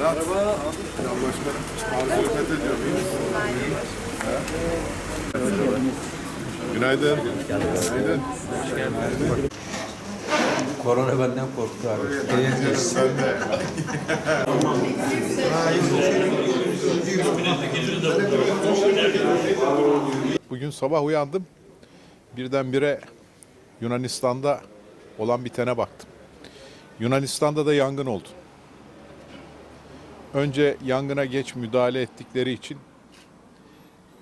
Sedat. Merhaba. Selam başkanım. Arzu hürmet ediyorum. İyi? Günaydın. Günaydın. Korona benden korktu abi. Sen de. Bugün sabah uyandım. Birdenbire Yunanistan'da olan bitene baktım. Yunanistan'da da yangın oldu. Önce yangına geç müdahale ettikleri için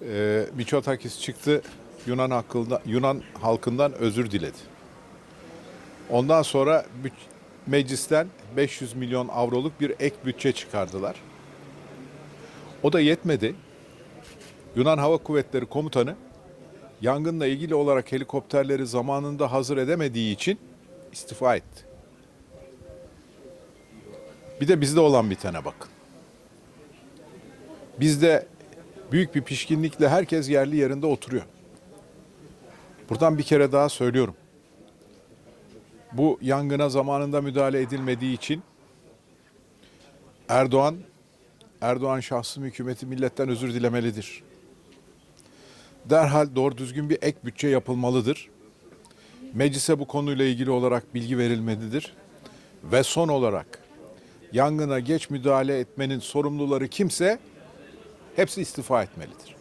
e, Miçotakis çıktı Yunan hakkında, Yunan halkından özür diledi. Ondan sonra meclisten 500 milyon avroluk bir ek bütçe çıkardılar. O da yetmedi. Yunan Hava Kuvvetleri Komutanı yangınla ilgili olarak helikopterleri zamanında hazır edemediği için istifa etti. Bir de bizde olan bitene bakın. Bizde büyük bir pişkinlikle herkes yerli yerinde oturuyor. Buradan bir kere daha söylüyorum. Bu yangına zamanında müdahale edilmediği için Erdoğan, Erdoğan şahsım hükümeti milletten özür dilemelidir. Derhal doğru düzgün bir ek bütçe yapılmalıdır. Meclise bu konuyla ilgili olarak bilgi verilmelidir. Ve son olarak yangına geç müdahale etmenin sorumluları kimse hepsi istifa etmelidir.